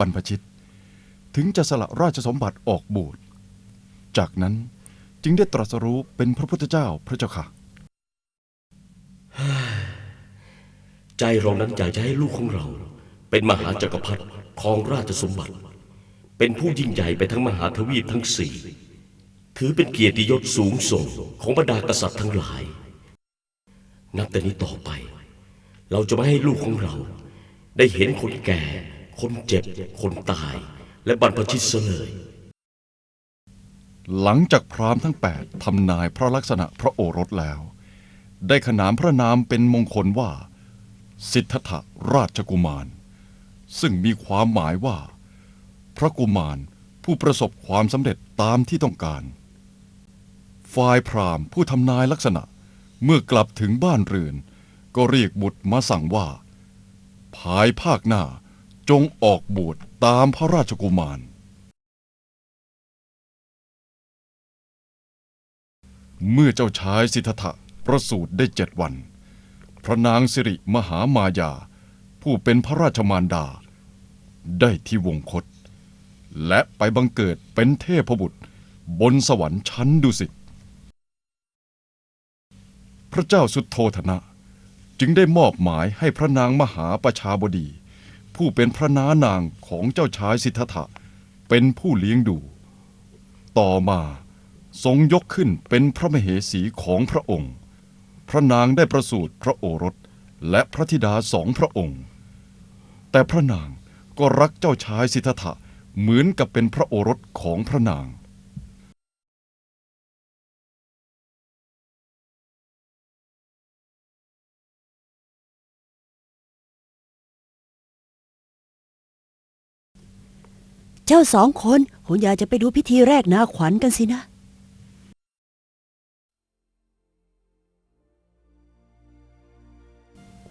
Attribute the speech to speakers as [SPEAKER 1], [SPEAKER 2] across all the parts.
[SPEAKER 1] บรรพชิต ถึงจะสละราชสมบัติออกบวชจากนั้นจึงได้ตรัสรู้เป็นพระพุทธเจ้าพระเจ้าค่ะ
[SPEAKER 2] ใจเรานั้นอยากจะให้ลูกของเรา เป็นมหาจักรพรรดิครองราชสมบัติ เป็นผู้ยิ่งใหญ่ไปทั้งมหาทวีปทั้งสี่ถือเป็นเกียรติยศสูงส่งของบรรดากษัตริย์ทั้งหลาย นับแต่นี้ต่อไป เราจะไม่ให้ลูกของเรา ได้เห็นคนแก่ คนเจ็บ คนตาย และบรรพชิตเสลย
[SPEAKER 1] หลังจากพราหมณ์ทั้งแปดทำนายพระลักษณะพระโอรสแล้ว ได้ขนานพระนามเป็นมงคลว่า สิทธัตถราชกุมาร ซึ่งมีความหมายว่า พระกุมารผู้ประสบความสำเร็จตามที่ต้องการ ฝ่ายพราหมณ์ผู้ทำนายลักษณะเมื่อกลับถึงบ้านเรือน ก็เรียกบุตรมาสั่งว่า ภายภาคหน้า จงออกบวชตามพระราชกุมาร เมื่อเจ้าชายสิทธัตถะประสูติได้เจ็ดวัน พระนางสิริมหามายา ผู้เป็นพระราชมารดา ได้ที่วงคต และไปบังเกิดเป็นเทพบุตรบนสวรรค์ชั้นดุสิต พระเจ้าสุดโทธนะ จึงได้มอบหมายให้พระนางมหาประชาบดี ผู้เป็นพระน้านางของเจ้าชายสิทธัตถะเป็นผู้เลี้ยงดู ต่อมาทรงยกขึ้นเป็นพระมเหสีของพระองค์ พระนางได้ประสูติพระโอรสและพระธิดาสองพระองค์ แต่พระนางก็รักเจ้าชายสิทธัตถะเหมือนกับเป็นพระโอรสของพระนาง
[SPEAKER 3] เจ้าสองคนคงอยากจะไปดูพิธีแรกนาขวัญกันสินะ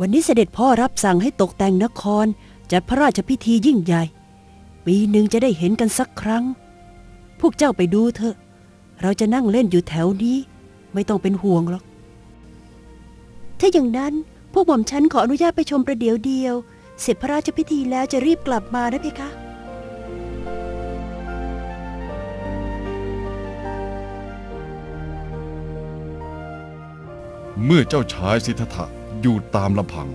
[SPEAKER 3] วันนี้เสด็จพ่อรับสั่งให้ตกแต่งนคร จัดพระราชพิธียิ่งใหญ่ ปีหนึ่งจะได้เห็นกันสักครั้ง พวกเจ้าไปดูเถอะ เราจะนั่งเล่นอยู่แถวนี้ ไม่ต้องเป็นห่วงหรอก ถ้าอย่างนั้นพวกหม่อมฉันขออนุญาตไปชมประเดี๋ยวเดียว เสร็จพระราชพิธีแล้วจะรีบกลับมานะเพคะ
[SPEAKER 1] เมื่อเจ้าชายสิทธัตถะอยู่ตามลำพัง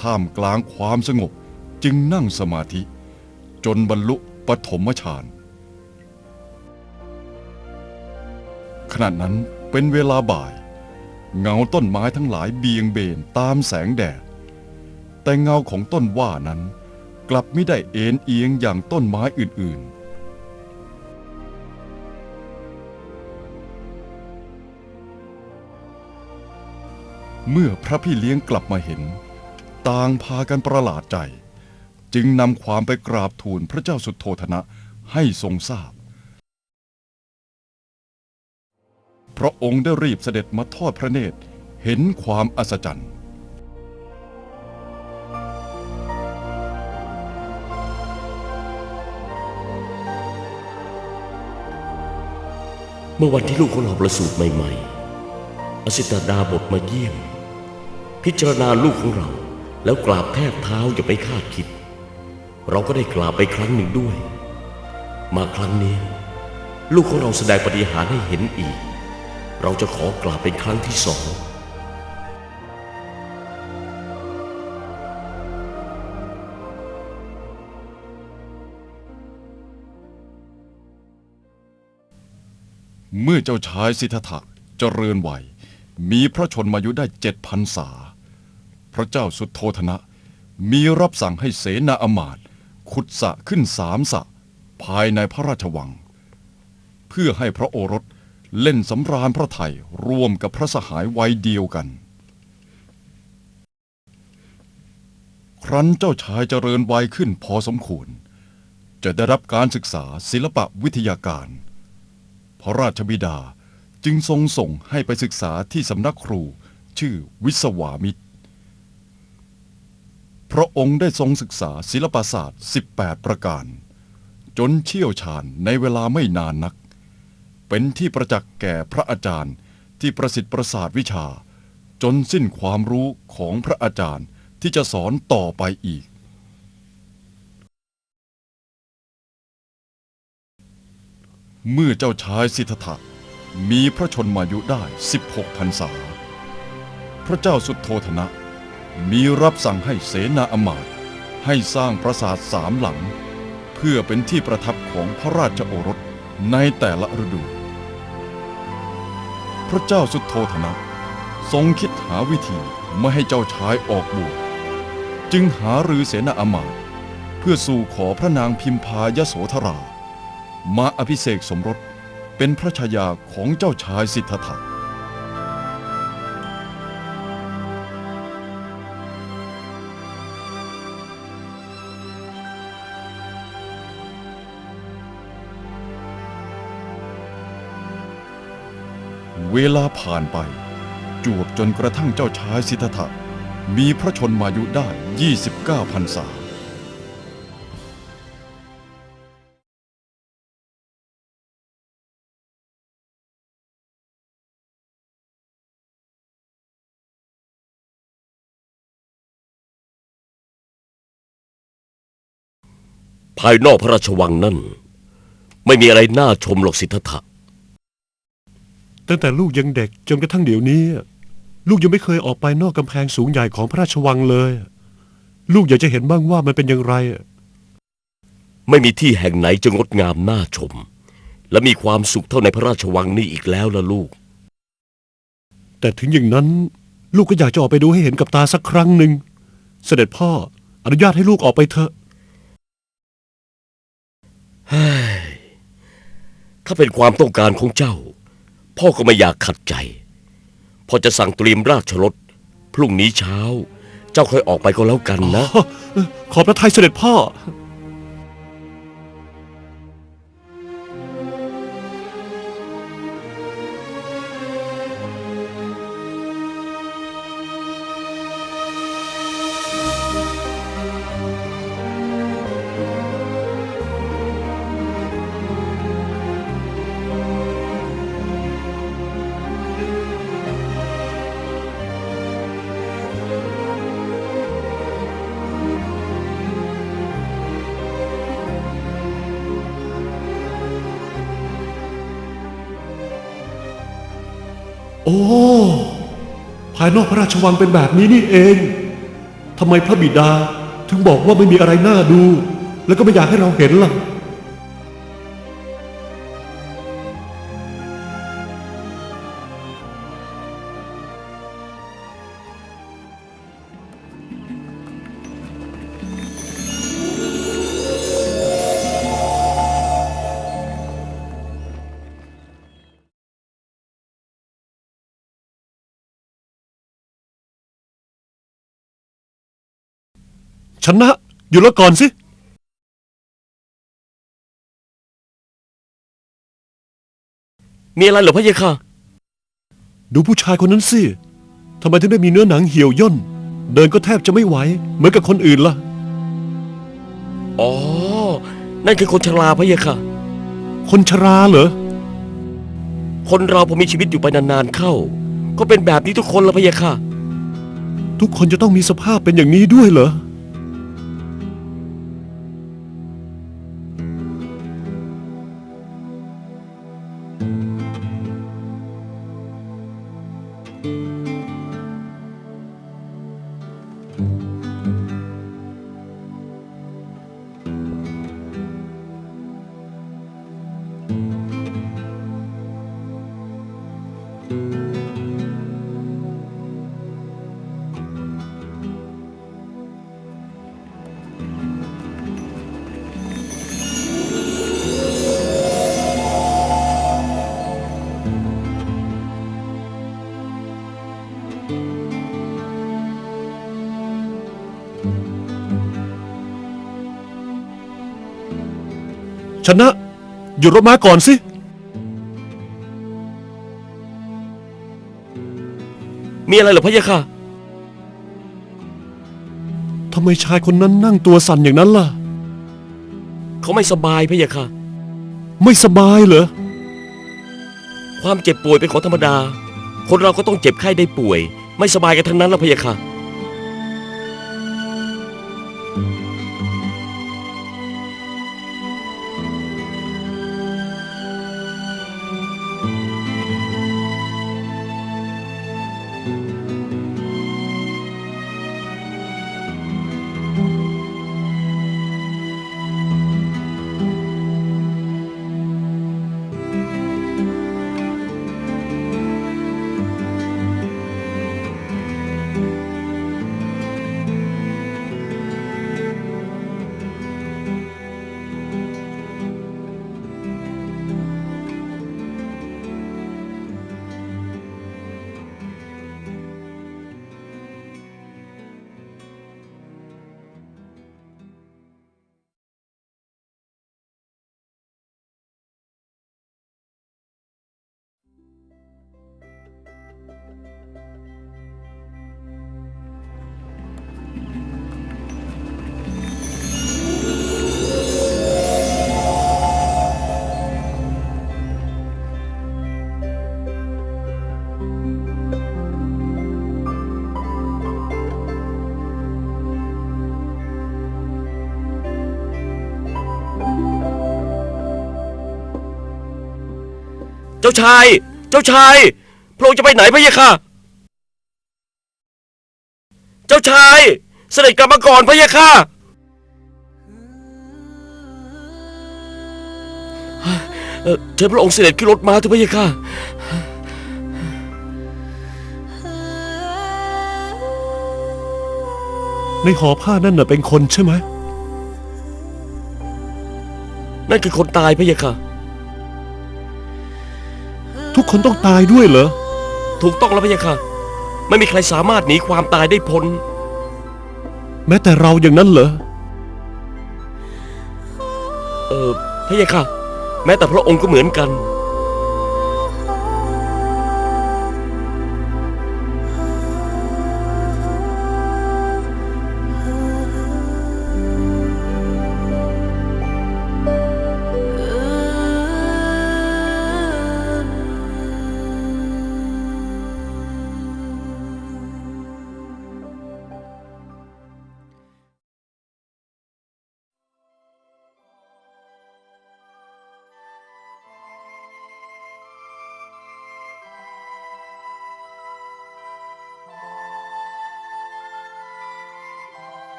[SPEAKER 1] ท่ามกลางความสงบจึงนั่งสมาธิ จนบรรลุปฐมฌานขณะนั้นเป็นเวลาบ่าย เงาต้นไม้ทั้งหลายเบียงเบนตามแสงแดด แต่เงาของต้นว่านั้น กลับไม่ได้เอ็นเอียงอย่างต้นไม้อื่นๆ เมื่อพระพี่เลี้ยงกลับมาเห็น ต่างพากันประหลาดใจ จึงนำความไปกราบทูลพระเจ้าสุดโทธนะให้ทรงทราบ พระองค์ได้รีบเสด็จมาทอดพระเนตรเห็นความอัศจรรย์
[SPEAKER 2] เมื่อวันที่ลูกของเราประสูติใหม่ ๆ อสิตดาบทมาเยี่ยม พิจารณาลูกของเรา แล้วกราบแทบเท้าอย่าไปคาดคิด เราก็ได้กราบไปครั้งหนึ่งด้วย มาครั้งนี้ ลูกของเราแสดงปฏิหารให้เห็นอีก เราจะขอกราบเป็นครั้งที่สอง
[SPEAKER 1] เมื่อเจ้าชายสิทธัตถะเจริญวัย มีพระชนมายุได้เจ็ดพันษา พระเจ้าสุดโทธนะ มีรับสั่งให้เสนาอมาตย์ขุดสะขึ้นสามสะ ภายในพระราชวัง เพื่อให้พระโอรสเล่นสำราญพระไทยร่วมกับพระสหายวัยเดียวกัน ครั้นเจ้าชายเจริญวัยขึ้นพอสมควร จะได้รับการศึกษาศิลปะวิทยาการ พระราชบิดาจึงทรงส่งให้ไปศึกษาที่สำนักครูชื่อวิศวามิตร พระองค์ได้ทรงศึกษาศิลปศาสตร์ 18 ประการ จนเชี่ยวชาญในเวลาไม่นานนัก เป็นที่ประจักษ์แก่พระอาจารย์ที่ประสิทธิ์ประสาทวิชา จนสิ้นความรู้ของพระอาจารย์ที่จะสอนต่อไปอีก เมื่อเจ้าชายสิทธัตถะมีพระชนมายุได้ 16พรรษา พระเจ้าสุโธธนะ มีรับสั่งให้เสนาอมาตย์ให้สร้างปราสาทสามหลัง เพื่อเป็นที่ประทับของพระราชโอรสในแต่ละฤดู พระเจ้าสุดโทธนะทรงคิดหาวิธีไม่ให้เจ้าชายออกบวชจึงหารือเสนาอมาตย์เพื่อสู่ขอพระนางพิมพายโสธรา มาอภิเษกสมรสเป็นพระชายาของเจ้าชายสิทธัตถะ เวลาผ่านไป จวบจนกระทั่งเจ้าชายสิทธัตถะมีพระชนมายุได้ 29พรรษา
[SPEAKER 2] ภายนอกพระราชวังนั่น ไม่มีอะไรน่าชมหรอกสิทธัตถะ
[SPEAKER 4] ตั้งแต่ลูกยังเด็กจนกระทั่งเดี๋ยวนี้ ลูกยังไม่เคยออกไปนอกกำแพงสูงใหญ่ของพระราชวังเลย ลูกอยากจะเห็นบ้างว่ามันเป็นอย่างไร
[SPEAKER 2] ไม่มีที่แห่งไหนจะงดงามน่าชม และมีความสุขเท่าในพระราชวังนี้อีกแล้วล่ะลูก
[SPEAKER 4] แต่ถึงอย่างนั้น ลูกก็อยากจะออกไปดูให้เห็นกับตาสักครั้งหนึ่ง เสด็จพ่ออนุญาตให้ลูกออกไปเถอะ
[SPEAKER 2] ถ้าเป็นความต้องการของเจ้า พ่อก็ไม่อยากขัดใจ พ่อจะสั่งเตรียมราชรถพรุ่งนี้เช้า เจ้าค่อยออกไปก็แล้วกันนะ
[SPEAKER 4] ขอบพระทัยเสด็จพ่อ โอ้ภายนอกพระราชวังเป็นแบบนี้นี่เอง ทำไมพระบิดาถึงบอกว่าไม่มีอะไรน่าดู แล้วก็ไม่อยากให้เราเห็นล่ะ ชนะ อยู่แล้วก่อนสิ
[SPEAKER 2] มีอะไรเหรอพะเยะค่ะ
[SPEAKER 4] ดูผู้ชายคนนั้นสิทำไมถึงได้มีเนื้อหนังเหี่ยวย่น เดินก็แทบจะไม่ไหว เหมือนกับคนอื่นล่ะ
[SPEAKER 2] อ๋อ นั่นคือคนชราพะเยะค่ะ
[SPEAKER 4] คนชราเหรอ
[SPEAKER 2] คนเราพอมีชีวิตอยู่ไปนานๆเข้า ก็เป็นแบบนี้ทุกคนละพะเยะค่ะ
[SPEAKER 4] ทุกคนจะต้องมีสภาพเป็นอย่างนี้ด้วยเหรอ thank mm -hmm. you ชนะ หยุดรถม้าก่อนสิ
[SPEAKER 2] มีอะไรเหรอพะเยะค่ะ
[SPEAKER 4] ทำไมชายคนนั้นนั่งตัวสั่นอย่างนั้นล่ะ
[SPEAKER 2] เขาไม่สบายพะเยะค่ะ
[SPEAKER 4] ไม่สบายเหรอ
[SPEAKER 2] ความเจ็บป่วยเป็นของธรรมดา คนเราก็ต้องเจ็บไข้ได้ป่วย ไม่สบายกันทั้งนั้นละพะเยะค่ะ จ้าชาย เจ้าชาย พระองค์จะไปไหนพะยะค่ะ เจ้าชาย เสด็จกลับมาก่อนพะยะค่ะเอ่อเชิญพระองค์เสด็จขึ้นรถมาเถอะพะยะค่ะ
[SPEAKER 4] ในห่อผ้านั่นน่ะเป็นคนใช่ไหม
[SPEAKER 2] นั่นคือคนตายพะยะค่ะ
[SPEAKER 4] ทุกคนต้องตายด้วยเหรอ
[SPEAKER 2] ถูกต้องแล้วพะยะค่ะ ไม่มีใครสามารถหนีความตายได้พ้น
[SPEAKER 4] แม้แต่เราอย่างนั้นเหรอ
[SPEAKER 2] เออพะยะค่ะ แม้แต่พระองค์ก็เหมือนกัน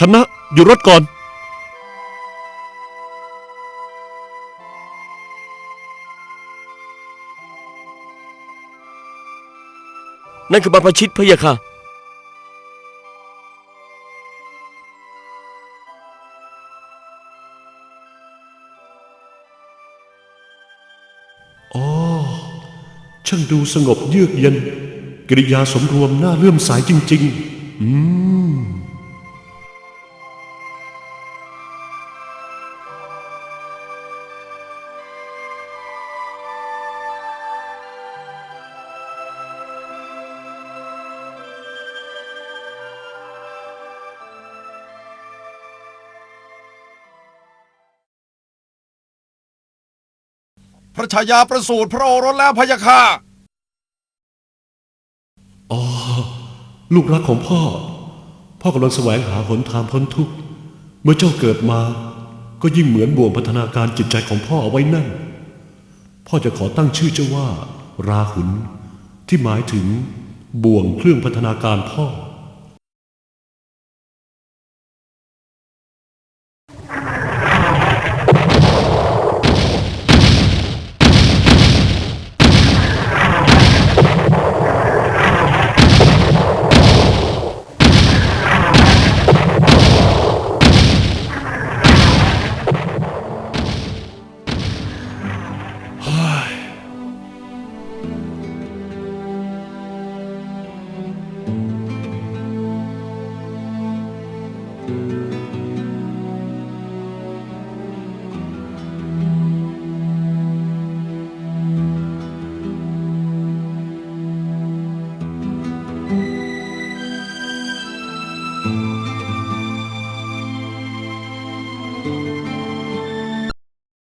[SPEAKER 4] ชนะ อยู่รถก่อน
[SPEAKER 2] นั่นคือบรรพชิตพะยะค่ะ
[SPEAKER 4] อ๋อ ช่างดูสงบเยือกเย็น กิริยาสมรวมน่าเลื่อมใสจริง ๆ อืม
[SPEAKER 1] ระชายาประสูติพระโอรสแล้วพะยะค่ะ
[SPEAKER 4] อ๋อ ลูกรักของพ่อ พ่อกำลังแสวงหาหนทางพ้นทุกข์ เมื่อเจ้าเกิดมา ก็ยิ่งเหมือนบ่วงพัฒนาการจิตใจของพ่อเอาไว้นั่น พ่อจะขอตั้งชื่อเจ้าว่า ราหุลที่หมายถึงบ่วงเครื่องพัฒนาการพ่อ